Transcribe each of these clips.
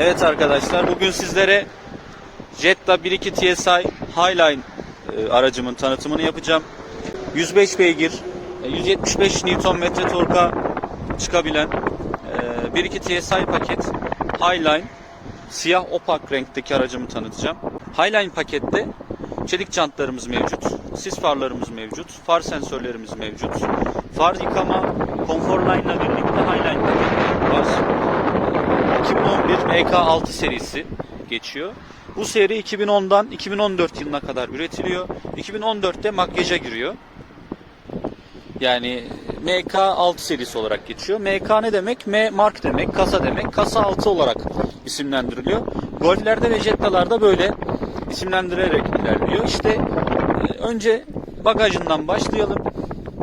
Evet arkadaşlar bugün sizlere Jetta 1.2 TSI Highline e, aracımın tanıtımını yapacağım. 105 beygir, e, 175 Nm torka çıkabilen e, 1.2 TSI paket Highline siyah opak renkteki aracımı tanıtacağım. Highline pakette çelik jantlarımız mevcut, sis farlarımız mevcut, far sensörlerimiz mevcut. Far yıkama konfor line ile birlikte Highline paketi var. 2011 MK6 serisi geçiyor. Bu seri 2010'dan 2014 yılına kadar üretiliyor. 2014'te makyaja giriyor. Yani MK6 serisi olarak geçiyor. MK ne demek? M mark demek, kasa demek. Kasa 6 olarak isimlendiriliyor. Golf'lerde ve Jetta'larda böyle isimlendirerek ilerliyor. İşte e, önce bagajından başlayalım.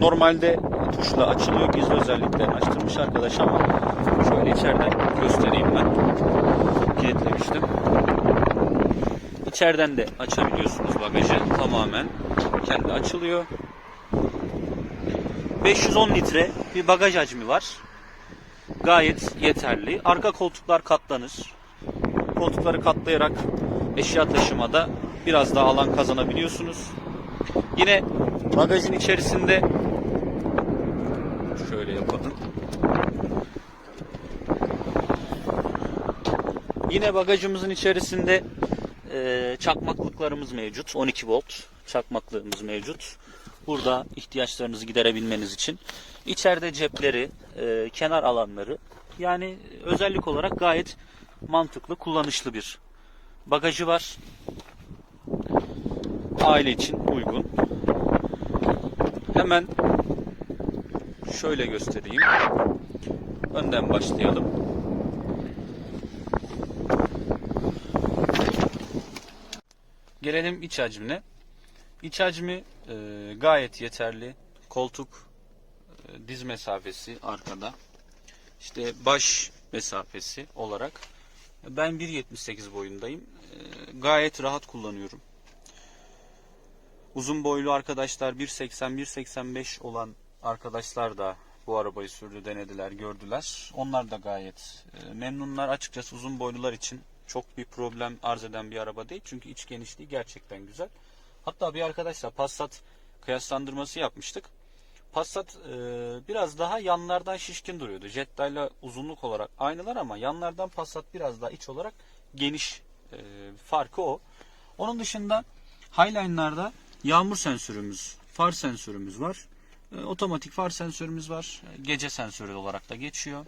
Normalde tuşla açılıyor. Gizli özelliklerini açtırmış arkadaş ama şöyle içeriden göstereyim ben. Kilitlemiştim. İçeriden de açabiliyorsunuz bagajı. Tamamen kendi açılıyor. 510 litre bir bagaj hacmi var. Gayet yeterli. Arka koltuklar katlanır. Koltukları katlayarak eşya taşımada biraz daha alan kazanabiliyorsunuz. Yine bagajın içerisinde şöyle yapalım. Yine bagajımızın içerisinde e, çakmaklıklarımız mevcut. 12 volt çakmaklığımız mevcut. Burada ihtiyaçlarınızı giderebilmeniz için. İçeride cepleri, e, kenar alanları yani özellik olarak gayet mantıklı, kullanışlı bir bagajı var. Aile için uygun. Hemen şöyle göstereyim. Önden başlayalım. Gelelim iç hacmine. İç hacmi e, gayet yeterli. Koltuk e, diz mesafesi arkada. İşte baş mesafesi olarak ben 1.78 boyundayım. E, gayet rahat kullanıyorum. Uzun boylu arkadaşlar 1.80-1.85 olan arkadaşlar da bu arabayı sürdü, denediler, gördüler. Onlar da gayet e, memnunlar. Açıkçası uzun boylular için çok bir problem arz eden bir araba değil. Çünkü iç genişliği gerçekten güzel. Hatta bir arkadaşla Passat kıyaslandırması yapmıştık. Passat e, biraz daha yanlardan şişkin duruyordu. Jetta ile uzunluk olarak aynılar ama yanlardan Passat biraz daha iç olarak geniş e, farkı o. Onun dışında Highline'larda yağmur sensörümüz, far sensörümüz var. E, otomatik far sensörümüz var. E, Gece sensörü olarak da geçiyor.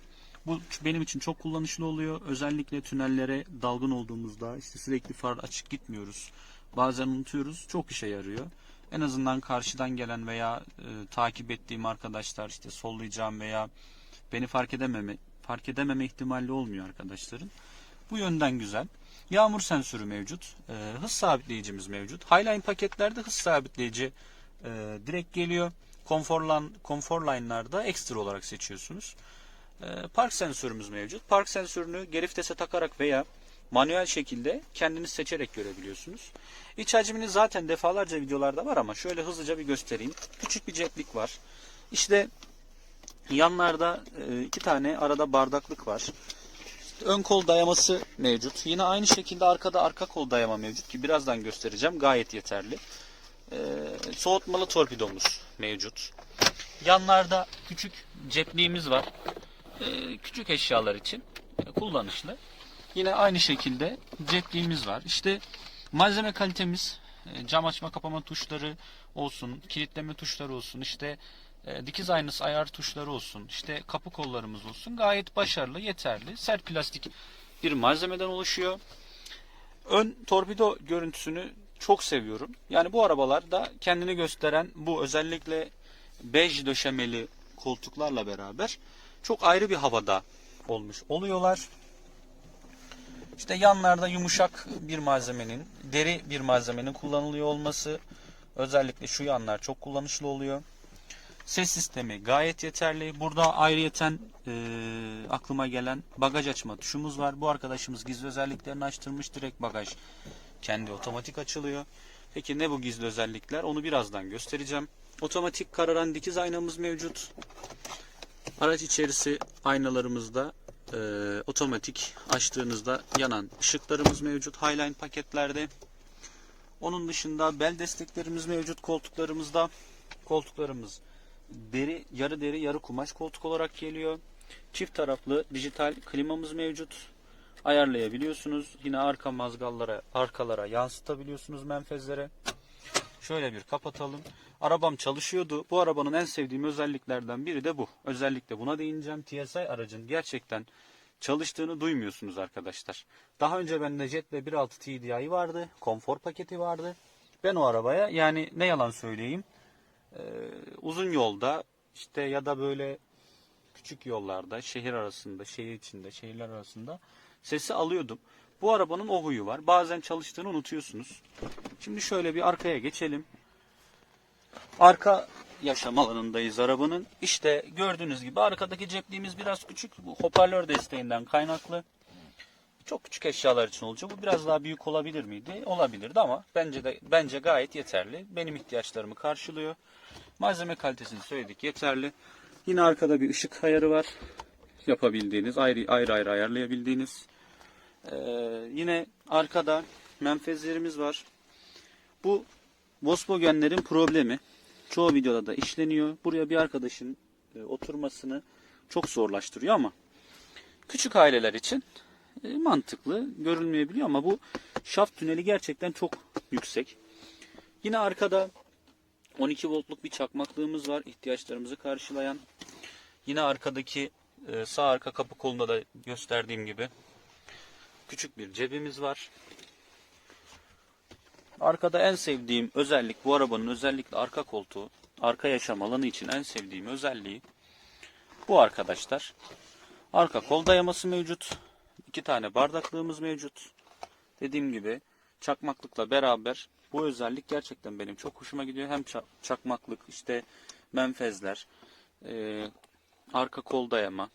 Bu benim için çok kullanışlı oluyor. Özellikle tünellere dalgın olduğumuzda işte sürekli far açık gitmiyoruz. Bazen unutuyoruz. Çok işe yarıyor. En azından karşıdan gelen veya e, takip ettiğim arkadaşlar işte sollayacağım veya beni fark edememe fark edememe ihtimali olmuyor arkadaşların. Bu yönden güzel. Yağmur sensörü mevcut. E, hız sabitleyicimiz mevcut. Highline paketlerde hız sabitleyici e, direkt geliyor. Konforlan, konfor line'larda ekstra olarak seçiyorsunuz. E, park sensörümüz mevcut. Park sensörünü geri vitese takarak veya manuel şekilde kendiniz seçerek görebiliyorsunuz. İç hacmini zaten defalarca videolarda var ama şöyle hızlıca bir göstereyim. Küçük bir ceplik var. İşte yanlarda e, iki tane arada bardaklık var. Ön kol dayaması mevcut. Yine aynı şekilde arkada arka kol dayama mevcut ki birazdan göstereceğim. Gayet yeterli. E, soğutmalı torpidomuz mevcut. Yanlarda küçük cepliğimiz var. E, küçük eşyalar için kullanışlı. Yine aynı şekilde cepliğimiz var. İşte malzeme kalitemiz, e, cam açma kapama tuşları olsun, kilitleme tuşları olsun, işte e, dikiz aynası ayar tuşları olsun, işte kapı kollarımız olsun. Gayet başarılı, yeterli. Sert plastik bir malzemeden oluşuyor. Ön torpido görüntüsünü çok seviyorum. Yani bu arabalarda kendini gösteren bu özellikle bej döşemeli koltuklarla beraber çok ayrı bir havada olmuş oluyorlar. İşte yanlarda yumuşak bir malzemenin, deri bir malzemenin kullanılıyor olması özellikle şu yanlar çok kullanışlı oluyor. Ses sistemi gayet yeterli. Burada ayrıyeten e, aklıma gelen bagaj açma tuşumuz var. Bu arkadaşımız gizli özelliklerini açtırmış. Direkt bagaj kendi otomatik açılıyor. Peki ne bu gizli özellikler? Onu birazdan göstereceğim. Otomatik kararan dikiz aynamız mevcut. Araç içerisi aynalarımızda e, otomatik açtığınızda yanan ışıklarımız mevcut Highline paketlerde. Onun dışında bel desteklerimiz mevcut koltuklarımızda. Koltuklarımız deri, yarı deri, yarı kumaş koltuk olarak geliyor. Çift taraflı dijital klimamız mevcut. Ayarlayabiliyorsunuz. Yine arka mazgallara, arkalara yansıtabiliyorsunuz menfezlere. Şöyle bir kapatalım. Arabam çalışıyordu. Bu arabanın en sevdiğim özelliklerden biri de bu. Özellikle buna değineceğim. TSI aracın gerçekten çalıştığını duymuyorsunuz arkadaşlar. Daha önce bende Jet ve 1.6 TDI vardı. Konfor paketi vardı. Ben o arabaya yani ne yalan söyleyeyim. e, uzun yolda işte ya da böyle küçük yollarda, şehir arasında, şehir içinde, şehirler arasında sesi alıyordum. Bu arabanın o huyu var. Bazen çalıştığını unutuyorsunuz. Şimdi şöyle bir arkaya geçelim. Arka yaşam alanındayız arabanın. İşte gördüğünüz gibi arkadaki cepliğimiz biraz küçük. Bu hoparlör desteğinden kaynaklı. Çok küçük eşyalar için olacak. Bu biraz daha büyük olabilir miydi? Olabilirdi ama bence de bence gayet yeterli. Benim ihtiyaçlarımı karşılıyor. Malzeme kalitesini söyledik yeterli. Yine arkada bir ışık ayarı var. Yapabildiğiniz, ayrı ayrı, ayrı ayarlayabildiğiniz. Ee, yine arkada menfezlerimiz var. Bu Volkswagen'lerin problemi. Çoğu videoda da işleniyor. Buraya bir arkadaşın e, oturmasını çok zorlaştırıyor ama küçük aileler için e, mantıklı görülmeyebiliyor ama bu şaft tüneli gerçekten çok yüksek. Yine arkada 12 voltluk bir çakmaklığımız var ihtiyaçlarımızı karşılayan. Yine arkadaki e, sağ arka kapı kolunda da gösterdiğim gibi küçük bir cebimiz var. Arkada en sevdiğim özellik bu arabanın özellikle arka koltuğu, arka yaşam alanı için en sevdiğim özelliği bu arkadaşlar. Arka kol dayaması mevcut. İki tane bardaklığımız mevcut. Dediğim gibi çakmaklıkla beraber bu özellik gerçekten benim çok hoşuma gidiyor. Hem ça- çakmaklık işte menfezler, e, arka kol dayama.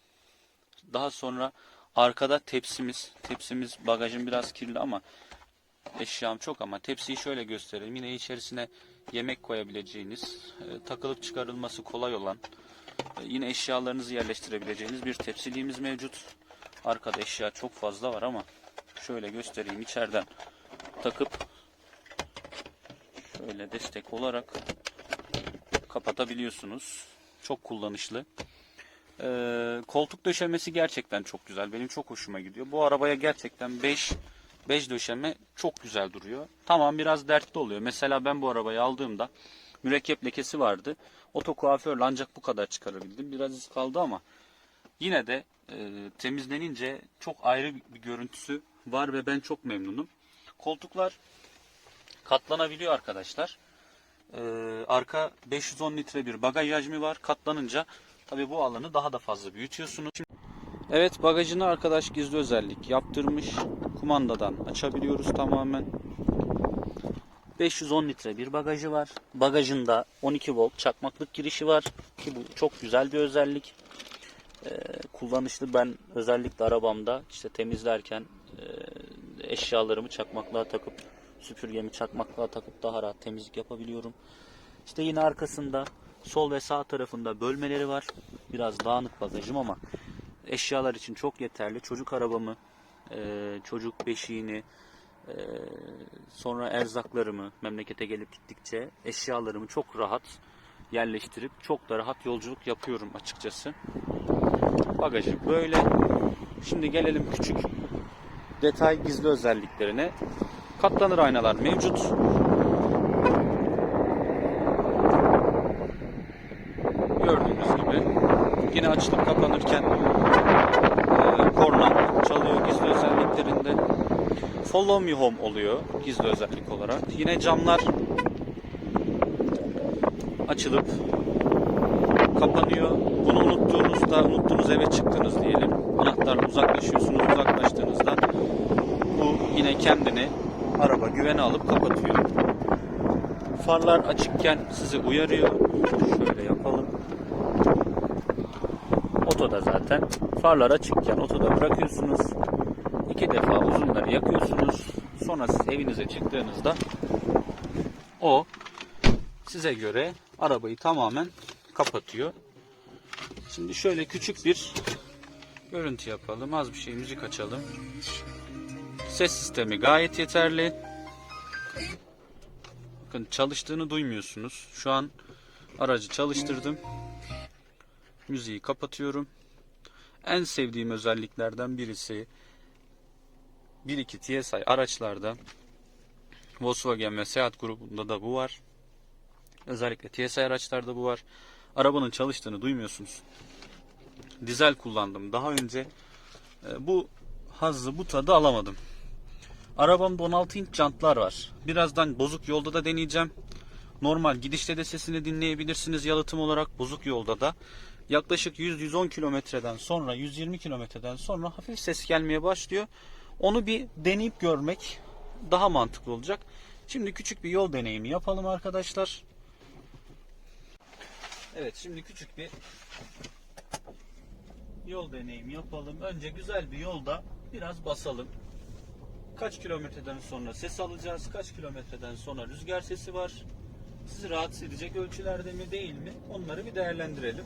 Daha sonra arkada tepsimiz. Tepsimiz bagajın biraz kirli ama eşyam çok ama tepsiyi şöyle göstereyim. Yine içerisine yemek koyabileceğiniz, e, takılıp çıkarılması kolay olan, e, yine eşyalarınızı yerleştirebileceğiniz bir tepsiliğimiz mevcut. Arkada eşya çok fazla var ama şöyle göstereyim içeriden takıp şöyle destek olarak kapatabiliyorsunuz. Çok kullanışlı. Ee, koltuk döşemesi gerçekten çok güzel. Benim çok hoşuma gidiyor. Bu arabaya gerçekten 5 5 döşeme çok güzel duruyor. Tamam biraz dertli oluyor. Mesela ben bu arabayı aldığımda mürekkep lekesi vardı. Oto kuaförle ancak bu kadar çıkarabildim. Biraz iz kaldı ama yine de e, temizlenince çok ayrı bir, görüntüsü var ve ben çok memnunum. Koltuklar katlanabiliyor arkadaşlar. Ee, arka 510 litre bir bagaj hacmi var. Katlanınca tabii bu alanı daha da fazla büyütüyorsunuz. Evet bagajını arkadaş gizli özellik yaptırmış. Kumandadan açabiliyoruz tamamen. 510 litre bir bagajı var. Bagajında 12 volt çakmaklık girişi var. Ki bu çok güzel bir özellik. Ee, kullanışlı ben özellikle arabamda işte temizlerken e, eşyalarımı çakmaklığa takıp süpürgemi çakmaklığa takıp daha rahat temizlik yapabiliyorum. İşte yine arkasında sol ve sağ tarafında bölmeleri var. Biraz dağınık bagajım ama eşyalar için çok yeterli. Çocuk arabamı, e, çocuk beşiğini, e, sonra erzaklarımı memlekete gelip gittikçe eşyalarımı çok rahat yerleştirip çok da rahat yolculuk yapıyorum açıkçası. Bagajı böyle. Şimdi gelelim küçük detay gizli özelliklerine. Katlanır aynalar mevcut. Gördüğünüz gibi yine açılıp kapanırken e, korna çalıyor gizli özelliklerinde. Follow me home oluyor gizli özellik olarak. Yine camlar açılıp kapanıyor. Bunu unuttuğunuzda, unuttuğunuz eve çıktınız diyelim. Anahtarla uzaklaşıyorsunuz. Uzaklaştığınızda bu yine kendini araba güvene alıp kapatıyor. Farlar açıkken sizi uyarıyor. Şöyle yapalım. Otoda zaten. Farlar açıkken otoda bırakıyorsunuz. İki defa uzunları yakıyorsunuz. Sonra siz evinize çıktığınızda o size göre arabayı tamamen kapatıyor. Şimdi şöyle küçük bir Görüntü yapalım. Az bir şey müzik açalım. Ses sistemi gayet yeterli. Bakın çalıştığını duymuyorsunuz. Şu an aracı çalıştırdım. Müziği kapatıyorum. En sevdiğim özelliklerden birisi 1.2 TSI araçlarda Volkswagen ve Seat grubunda da bu var. Özellikle TSI araçlarda bu var. Arabanın çalıştığını duymuyorsunuz. Dizel kullandım. Daha önce e, bu hazzı, bu tadı alamadım. Arabamda 16 inç jantlar var. Birazdan bozuk yolda da deneyeceğim. Normal gidişte de sesini dinleyebilirsiniz yalıtım olarak bozuk yolda da. Yaklaşık 100-110 kilometreden sonra 120 kilometreden sonra hafif ses gelmeye başlıyor. Onu bir deneyip görmek daha mantıklı olacak. Şimdi küçük bir yol deneyimi yapalım arkadaşlar. Evet şimdi küçük bir yol deneyimi yapalım. Önce güzel bir yolda biraz basalım. Kaç kilometreden sonra ses alacağız? Kaç kilometreden sonra rüzgar sesi var? Sizi rahatsız edecek ölçülerde mi değil mi? Onları bir değerlendirelim.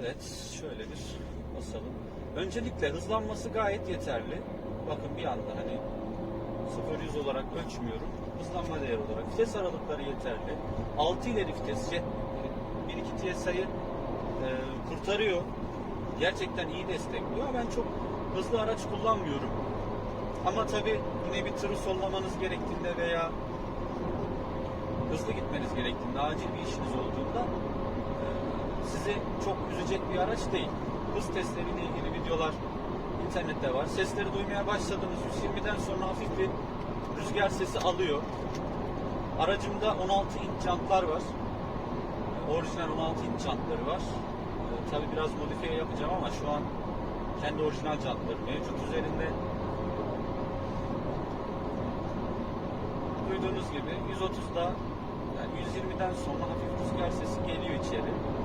Evet, şöyle bir basalım. Öncelikle hızlanması gayet yeterli. Bakın bir anda hani 0-100 olarak ölçmüyorum. Hızlanma değeri olarak. Vites aralıkları yeterli. 6 ileri vites jet 1-2 TSI'yi e, kurtarıyor. Gerçekten iyi destekliyor. Ben çok hızlı araç kullanmıyorum. Ama tabi yine bir tırı sollamanız gerektiğinde veya hızlı gitmeniz gerektiğinde, acil bir işiniz olduğunda e, sizi çok üzecek bir araç değil. Hız testleriyle ilgili videolar internette var. Sesleri duymaya başladınız. 120'den sonra hafif bir rüzgar sesi alıyor. Aracımda 16 inç jantlar var. Orijinal 16 inç jantları var. Ee, Tabi biraz modifiye yapacağım ama şu an kendi orijinal jantları mevcut üzerinde. Duyduğunuz gibi 130'da yani 120'den sonra hafif rüzgar sesi geliyor içeri.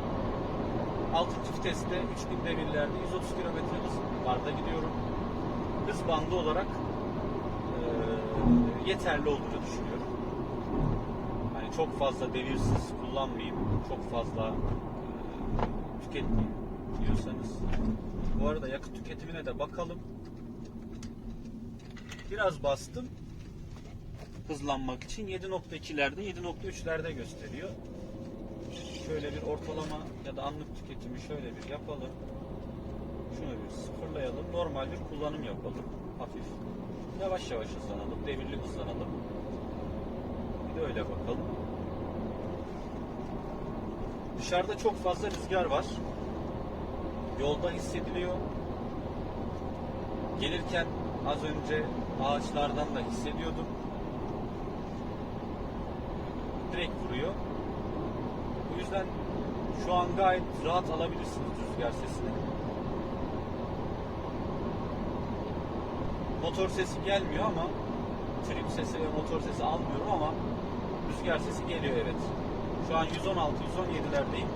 6. viteste 3000 devirlerde 130 km hızlarda gidiyorum. Hız bandı olarak e, yeterli olduğunu düşünüyorum. Hani çok fazla devirsiz kullanmayayım, çok fazla e, tüketmeyeyim diyorsanız. Bu arada yakıt tüketimine de bakalım. Biraz bastım hızlanmak için 7.2'lerde 7.3'lerde gösteriyor. Şöyle bir ortalama ya da anlık tüketimi şöyle bir yapalım. Şunu bir sıfırlayalım. Normal bir kullanım yapalım. Hafif. Yavaş yavaş hızlanalım. Devirli hızlanalım. Bir de öyle bakalım. Dışarıda çok fazla rüzgar var. Yolda hissediliyor. Gelirken az önce ağaçlardan da hissediyordum. Direkt vuruyor. Bu yüzden şu an gayet rahat alabilirsiniz rüzgar sesini. Motor sesi gelmiyor ama trip sesi ve motor sesi almıyorum ama rüzgar sesi geliyor evet. Şu an 116-117'lerdeyim.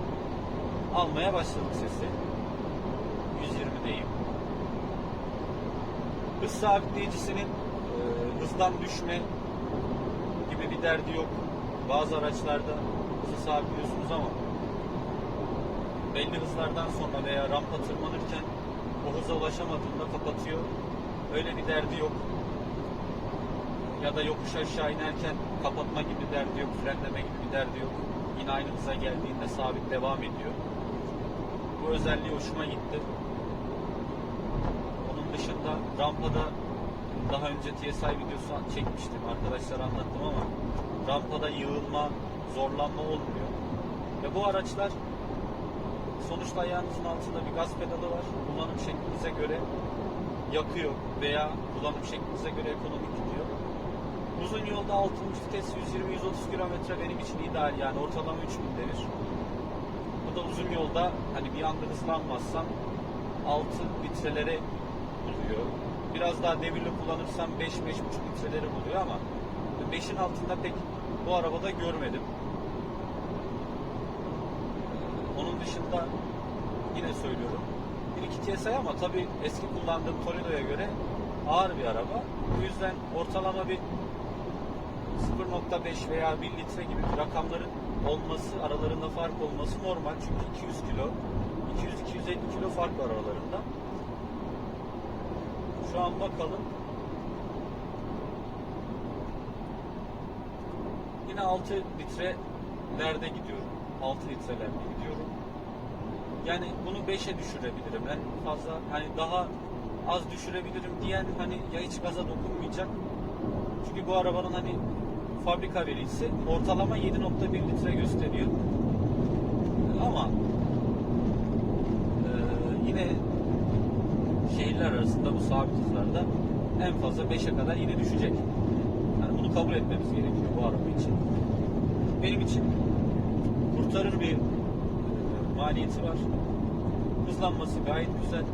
Almaya başladık sesi. 120'deyim. Hız sabitleyicisinin e, hızdan düşme gibi bir derdi yok. Bazı araçlarda hızı sabitliyorsunuz ama belli hızlardan sonra veya rampa tırmanırken o hıza ulaşamadığında kapatıyor. Öyle bir derdi yok. Ya da yokuş aşağı inerken kapatma gibi derdi yok, frenleme gibi bir derdi yok. Yine aynı hıza geldiğinde sabit devam ediyor. Bu özelliği hoşuma gitti. Onun dışında rampada daha önce TSI videosu çekmiştim. Arkadaşlara anlattım ama rampada yığılma, zorlanma olmuyor. Ve bu araçlar sonuçta ayağınızın altında bir gaz pedalı var. Kullanım şeklinize göre yakıyor veya kullanım şeklinize göre ekonomik gidiyor. Uzun yolda 6. vites 120-130 kilometre benim için ideal yani ortalama 3000 devir. Bu da uzun yolda hani bir anda hızlanmazsam 6 litrelere buluyor. Biraz daha devirli kullanırsam 5-5,5 litreleri buluyor ama 5'in altında pek bu arabada görmedim. Dışında yine söylüyorum. 1.2 TSI ama tabii eski kullandığım Toledo'ya göre ağır bir araba. Bu yüzden ortalama bir 0.5 veya 1 litre gibi bir rakamların olması, aralarında fark olması normal. Çünkü 200 kilo, 200-250 kilo fark var aralarında. Şu an bakalım. Yine 6 litrelerde gidiyorum. 6 litrelerde gidiyorum. Yani bunu 5'e düşürebilirim. En fazla hani daha az düşürebilirim diyen hani ya hiç gaza dokunmayacak. Çünkü bu arabanın hani fabrika verisi ortalama 7.1 litre gösteriyor. Ama eee, yine şehirler arasında bu sabit hızlarda en fazla 5'e kadar yine düşecek. Yani bunu kabul etmemiz gerekiyor bu araba için. Benim için kurtarır bir e, maliyeti var. Hızlanması gayet güzel.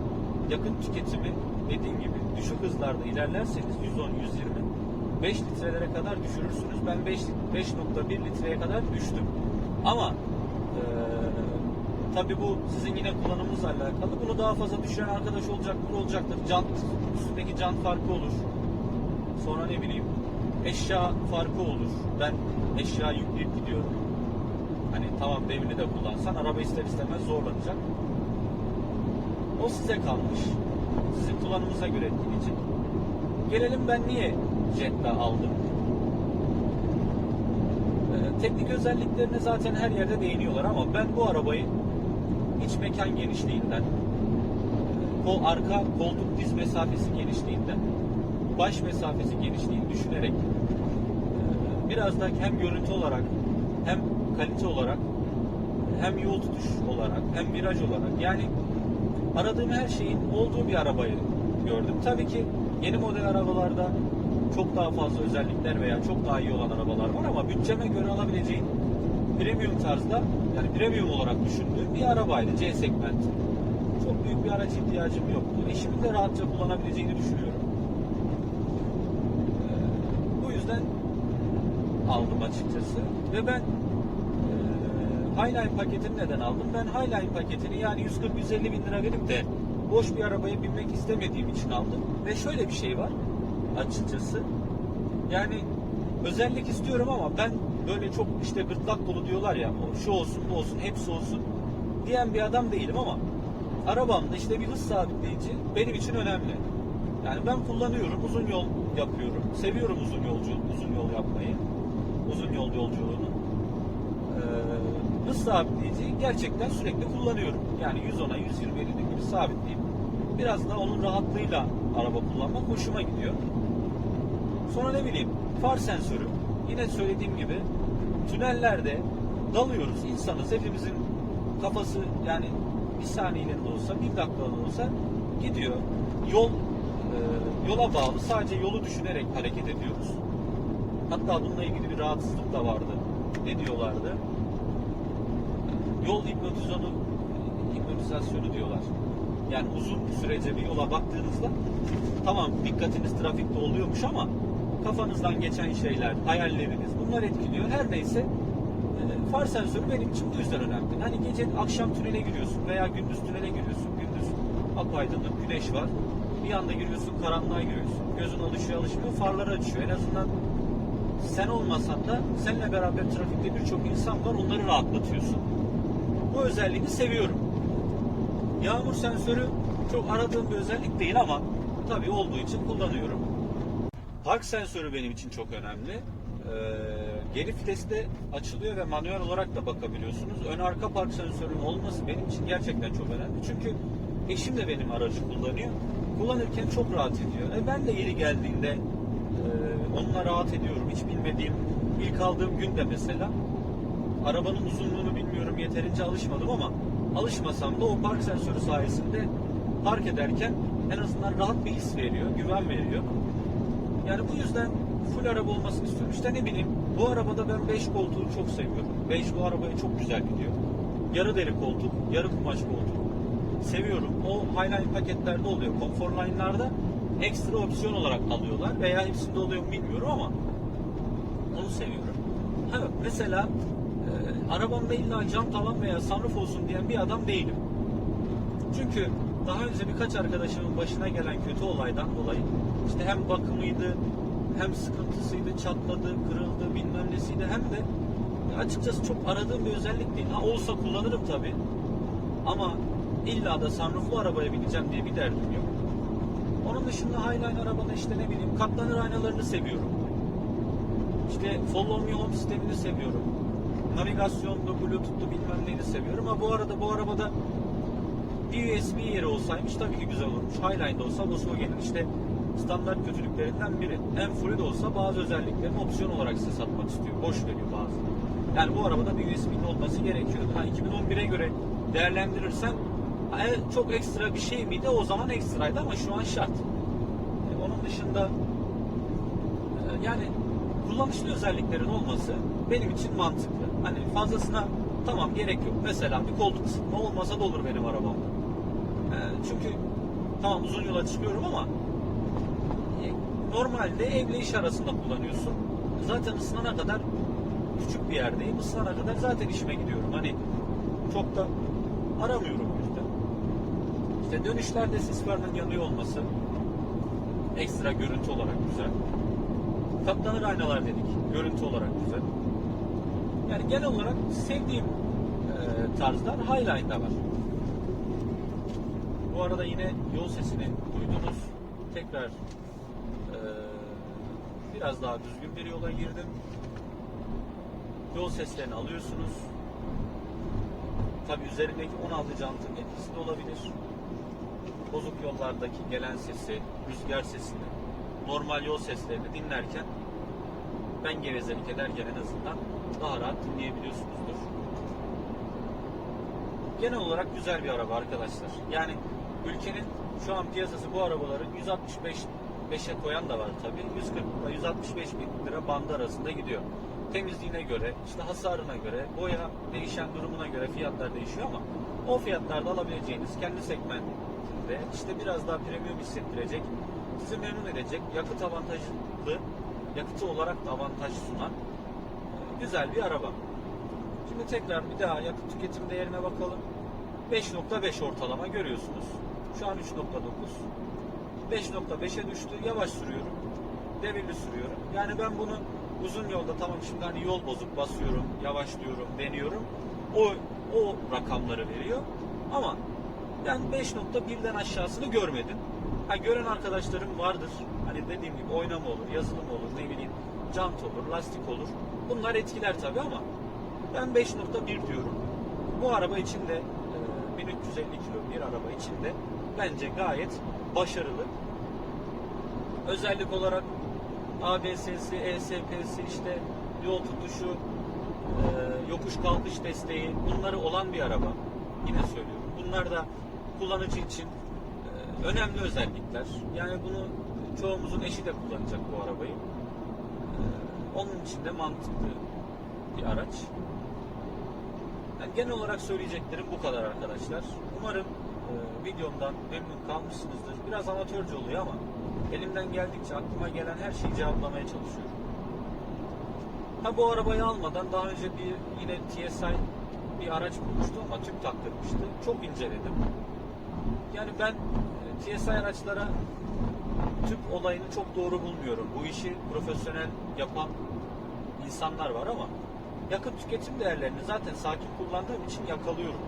Yakıt tüketimi dediğim gibi düşük hızlarda ilerlerseniz 110 120 5 litrelere kadar düşürürsünüz. Ben 5 5.1 litreye kadar düştüm. Ama e, tabii bu sizin yine kullanımınızla alakalı. Bunu daha fazla düşüren arkadaş olacaktır, olacaktır. Jant üstündeki jant farkı olur. Sonra ne bileyim eşya farkı olur. Ben eşya yükleyip gidiyorum. Hani tamam devrini de kullansan araba ister istemez zorlanacak. O size kalmış. Sizin kullanımınıza göre etkileyecek. Gelelim ben niye Jetta aldım? Ee, teknik özelliklerine zaten her yerde değiniyorlar ama ben bu arabayı iç mekan genişliğinden, kol arka koltuk diz mesafesi genişliğinden, baş mesafesi genişliğini düşünerek e, biraz da hem görüntü olarak hem kalite olarak hem yol tutuş olarak hem viraj olarak yani aradığım her şeyin olduğu bir arabayı gördüm. Tabii ki yeni model arabalarda çok daha fazla özellikler veya çok daha iyi olan arabalar var ama bütçeme göre alabileceğin premium tarzda yani premium olarak düşündüğüm bir arabaydı C segmenti. Çok büyük bir araç ihtiyacım yoktu. Eşimin de rahatça kullanabileceğini düşünüyorum. Ee, bu yüzden aldım açıkçası. Ve ben e, Highline paketini neden aldım? Ben Highline paketini yani 140-150 bin lira verip de boş bir arabaya binmek istemediğim için aldım. Ve şöyle bir şey var açıkçası. Yani özellik istiyorum ama ben böyle çok işte gırtlak dolu diyorlar ya şu olsun bu olsun hepsi olsun diyen bir adam değilim ama arabamda işte bir hız sabitleyici benim için önemli. Yani ben kullanıyorum, uzun yol yapıyorum. Seviyorum uzun yolcu, uzun yol yapmayı. Uzun yol yolculuğunu. Hız sabitleyiciyi gerçekten sürekli kullanıyorum. Yani 110'a 120'ye gibi sabitleyip biraz da onun rahatlığıyla araba kullanmak hoşuma gidiyor. Sonra ne bileyim far sensörü. Yine söylediğim gibi tünellerde dalıyoruz. insanız. Hepimizin kafası yani bir saniyeliğinde olsa, bir dakikalığında olsa gidiyor. Yol e, yola bağlı. Sadece yolu düşünerek hareket ediyoruz. Hatta bununla ilgili bir rahatsızlık da vardı. Ne diyorlardı? Yol hipnotizasyonu hipnotizasyonu diyorlar. Yani uzun sürece bir yola baktığınızda tamam dikkatiniz trafikte oluyormuş ama kafanızdan geçen şeyler, hayalleriniz bunlar etkiliyor. Her neyse e, far sensörü benim için bu yüzden önemli. Hani gece akşam tünele giriyorsun veya gündüz tünele giriyorsun. Gündüz apaydınlık, güneş var. Bir anda giriyorsun, karanlığa giriyorsun. Gözün alışıyor, alışmıyor, farları açıyor. En azından sen olmasan da seninle beraber trafikte birçok insan var, onları rahatlatıyorsun. Bu özelliğini seviyorum. Yağmur sensörü çok aradığım bir özellik değil ama tabii olduğu için kullanıyorum. Park sensörü benim için çok önemli. Ee, geri viteste açılıyor ve manuel olarak da bakabiliyorsunuz. Ön arka park sensörünün olması benim için gerçekten çok önemli. Çünkü eşim de benim aracı kullanıyor. Kullanırken çok rahat ediyor. E ben de yeri geldiğinde onunla rahat ediyorum. Hiç bilmediğim ilk aldığım günde mesela arabanın uzunluğunu bilmiyorum yeterince alışmadım ama alışmasam da o park sensörü sayesinde park ederken en azından rahat bir his veriyor, güven veriyor. Yani bu yüzden full araba olmasını istiyorum. İşte ne bileyim bu arabada ben 5 koltuğu çok seviyorum. 5 bu arabaya çok güzel gidiyor. Yarı deri koltuk, yarı kumaş koltuk. Seviyorum. O Highline paketlerde oluyor. Comfortline'larda ekstra opsiyon olarak alıyorlar. Veya hepsinde oluyor mu bilmiyorum ama onu seviyorum. Ha, mesela e, arabamda illa cam tavan veya sunroof olsun diyen bir adam değilim. Çünkü daha önce birkaç arkadaşımın başına gelen kötü olaydan dolayı işte hem bakımıydı hem sıkıntısıydı, çatladı, kırıldı, bilmem nesiydi hem de açıkçası çok aradığım bir özellik değil. Ha olsa kullanırım tabi. Ama illa da sunrooflu arabaya bineceğim diye bir derdim yok. Onun dışında Highline arabada işte ne bileyim katlanır aynalarını seviyorum. İşte Follow Me Home sistemini seviyorum. Navigasyonlu, Bluetooth'lu bilmem neyini seviyorum. Ama bu arada bu arabada bir USB yeri olsaymış tabii ki güzel olurmuş. Highline'da olsa Volkswagen'in işte standart kötülüklerinden biri. En full'ü de olsa bazı özelliklerini opsiyon olarak size satmak istiyor. Boş veriyor bazı. Yani bu arabada bir USB'nin olması gerekiyordu. Ha 2011'e göre değerlendirirsen evet, çok ekstra bir şey miydi? O zaman ekstraydı ama şu an şart. E, onun dışında e, yani kullanışlı özelliklerin olması benim için mantıklı. Hani fazlasına tamam gerek yok. Mesela bir koltuk ısıtma olmasa da olur benim arabamda. E, çünkü tamam uzun yola çıkıyorum ama e, normalde evle iş arasında kullanıyorsun. Zaten ısınana kadar küçük bir yerdeyim. Isınana kadar zaten işime gidiyorum. Hani çok da aramıyorum. İşte dönüşlerde sis farının yanıyor olması ekstra görüntü olarak güzel. Katlanır aynalar dedik. Görüntü olarak güzel. Yani genel olarak sevdiğim e, tarzlar Highline'da var. Bu arada yine yol sesini duydunuz. Tekrar e, biraz daha düzgün bir yola girdim. Yol seslerini alıyorsunuz. Tabi üzerindeki 16 jantın etkisi de olabilir. Bozuk yollardaki gelen sesi, rüzgar sesini, normal yol seslerini dinlerken ben gevezelik ederken en azından daha rahat dinleyebiliyorsunuzdur. Genel olarak güzel bir araba arkadaşlar. Yani ülkenin şu an piyasası bu arabaların 165 5'e koyan da var tabii. 140 ile 165 bin lira bandı arasında gidiyor. Temizliğine göre, işte hasarına göre, boya değişen durumuna göre fiyatlar değişiyor ama o fiyatlarda alabileceğiniz kendi segmentinde işte biraz daha premium hissettirecek, sizi memnun edecek, yakıt avantajlı, yakıtı olarak da avantaj sunan e, güzel bir araba. Şimdi tekrar bir daha yakıt tüketim değerine bakalım. 5.5 ortalama görüyorsunuz. Şu an 3.9. 5.5'e düştü. Yavaş sürüyorum. Devirli sürüyorum. Yani ben bunu uzun yolda tamam şimdi hani yol bozuk basıyorum, yavaşlıyorum, deniyorum. O o rakamları veriyor. Ama ben 5.1'den aşağısını görmedim. Ha gören arkadaşlarım vardır. Hani dediğim gibi oynama olur, yazılım olur, ne bileyim jant olur, lastik olur. Bunlar etkiler tabii ama ben 5.1 diyorum. Bu araba içinde e, 1350 kilo bir araba içinde bence gayet başarılı. Özellik olarak ABS'si, ESP'si, işte yol tutuşu, e, yokuş kalkış desteği bunları olan bir araba. Yine söylüyorum. Bunlar da kullanıcı için e, önemli özellikler. Yani bunu çoğumuzun eşi de kullanacak bu arabayı. E, onun için de mantıklı bir araç. Yani genel olarak söyleyeceklerim bu kadar arkadaşlar. Umarım e, videomdan memnun kalmışsınızdır. Biraz amatörce oluyor ama elimden geldikçe aklıma gelen her şeyi cevaplamaya çalışıyorum. Ha bu arabayı almadan daha önce bir yine TSI bir araç bulmuştu ama tüp taktırmıştı. Çok inceledim. Yani ben e, TSI araçlara tüp olayını çok doğru bulmuyorum. Bu işi profesyonel yapan insanlar var ama yakıt tüketim değerlerini zaten sakin kullandığım için yakalıyorum.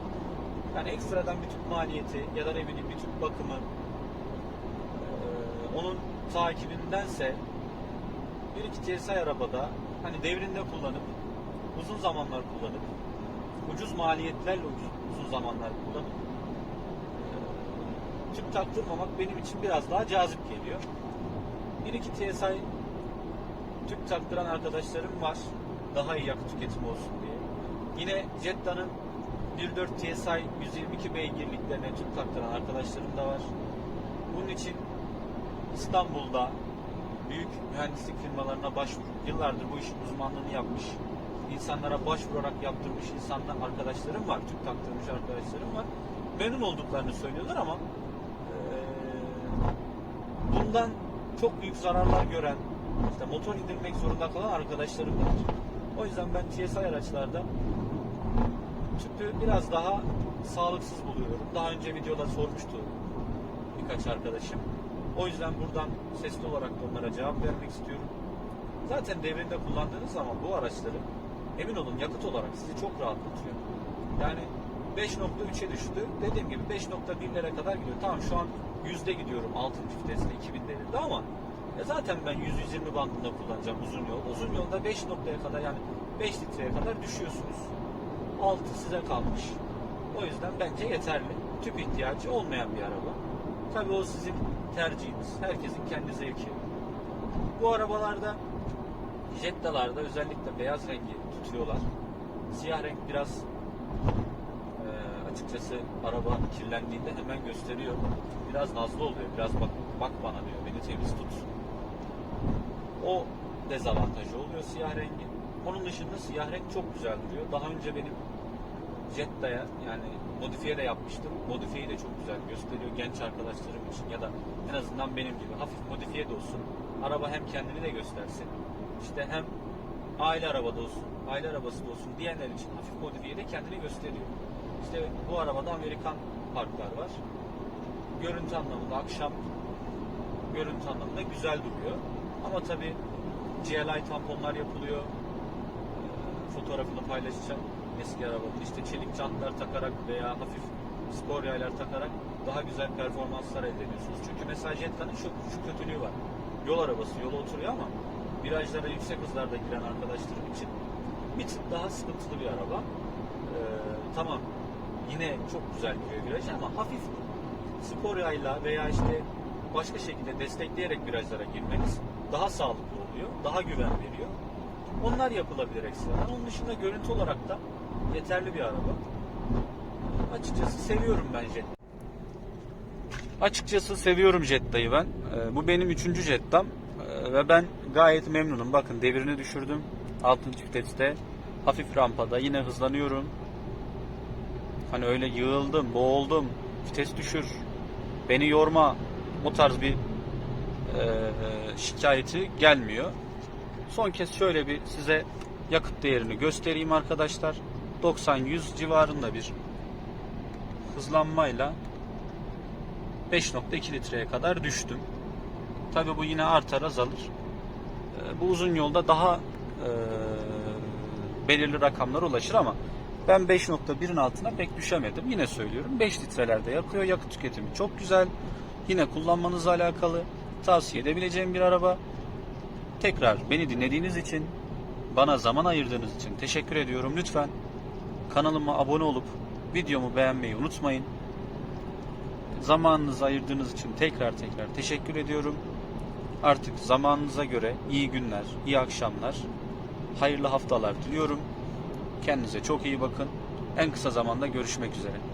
Yani ekstradan bir tüp maliyeti ya da ne bileyim bir tüp bakımı eee, onun takibindense bir iki TSI arabada hani devrinde kullanıp uzun zamanlar kullanıp ucuz maliyetlerle ucuz, uzun zamanlar kullanıp tüp taktırmamak benim için biraz daha cazip geliyor. Bir iki TSI tüp taktıran arkadaşlarım var. Daha iyi yakıt tüketimi olsun diye. Yine Jetta'nın 1.4 TSI 122 beygirliklerine tüp taktıran arkadaşlarım da var. Bunun için İstanbul'da büyük mühendislik firmalarına başvurup yıllardır bu işin uzmanlığını yapmış insanlara başvurarak yaptırmış insanlar arkadaşlarım var. Tüp taktırmış arkadaşlarım var. Memnun olduklarını söylüyorlar ama bundan çok büyük zararlar gören işte motor indirmek zorunda kalan arkadaşlarım var. O yüzden ben TSI araçlarda tüpü biraz daha sağlıksız buluyorum. Daha önce videoda sormuştu birkaç arkadaşım. O yüzden buradan sesli olarak da onlara cevap vermek istiyorum. Zaten devrinde kullandığınız zaman bu araçları emin olun yakıt olarak sizi çok rahatlatıyor. Yani 5.3'e düştü. Dediğim gibi 5.1'lere kadar gidiyor. Tamam şu an yüzde gidiyorum 6. viteste 2000 devirde ama ya zaten ben 100-120 bandında kullanacağım uzun yol. Uzun yolda 5 noktaya kadar yani 5 litreye kadar düşüyorsunuz. 6 size kalmış. O yüzden bence yeterli. Tüp ihtiyacı olmayan bir araba. Tabii o sizin tercihiniz. Herkesin kendi zevki. Bu arabalarda Jetta'larda özellikle beyaz rengi tutuyorlar. Siyah renk biraz açıkçası araba kirlendiğinde hemen gösteriyor. Biraz nazlı oluyor. Biraz bak, bak bana diyor. Beni temiz tut. O dezavantajı oluyor siyah rengi. Onun dışında siyah renk çok güzel duruyor. Daha önce benim Jetta'ya yani modifiye de yapmıştım. Modifiyeyi de çok güzel gösteriyor genç arkadaşlarım için ya da en azından benim gibi hafif modifiye de olsun. Araba hem kendini de göstersin. İşte hem aile arabada olsun, aile arabası da olsun diyenler için hafif modifiye de kendini gösteriyor. İşte bu arabada Amerikan parklar var. Görüntü anlamında akşam görüntü anlamında güzel duruyor. Ama tabi GLI tamponlar yapılıyor. Ee, Fotoğrafını paylaşacağım eski arabanın. İşte çelik jantlar takarak veya hafif spor yaylar takarak daha güzel performanslar elde ediyorsunuz. Çünkü mesela Jetta'nın şu, şu kötülüğü var. Yol arabası yola oturuyor ama virajlara yüksek hızlarda giren arkadaşlarım için bir tık daha sıkıntılı bir araba. Ee, tamam yine çok güzel giriyor viraj ama hafif spor yayla veya işte başka şekilde destekleyerek virajlara girmeniz daha sağlıklı oluyor, daha güven veriyor. Onlar yapılabilir ekstradan. Onun dışında görüntü olarak da yeterli bir araba. Açıkçası seviyorum ben Jetta. Açıkçası seviyorum Jetta'yı ben. Ee, bu benim üçüncü Jetta'm. Ee, ve ben gayet memnunum. Bakın devirini düşürdüm. 6. viteste. Hafif rampada. Yine hızlanıyorum. Hani öyle yığıldım, boğuldum. Vites düşür. Beni yorma. O tarz bir e, şikayeti gelmiyor. Son kez şöyle bir size yakıt değerini göstereyim arkadaşlar. 90-100 civarında bir hızlanmayla 5.2 litreye kadar düştüm. Tabi bu yine artar azalır. Bu uzun yolda daha e, belirli rakamlara ulaşır ama ben 5.1'in altına pek düşemedim. Yine söylüyorum 5 litrelerde yakıyor. Yakıt tüketimi çok güzel. Yine kullanmanızla alakalı tavsiye edebileceğim bir araba. Tekrar beni dinlediğiniz için, bana zaman ayırdığınız için teşekkür ediyorum. Lütfen kanalıma abone olup videomu beğenmeyi unutmayın. Zamanınızı ayırdığınız için tekrar tekrar teşekkür ediyorum. Artık zamanınıza göre iyi günler, iyi akşamlar, hayırlı haftalar diliyorum. Kendinize çok iyi bakın. En kısa zamanda görüşmek üzere.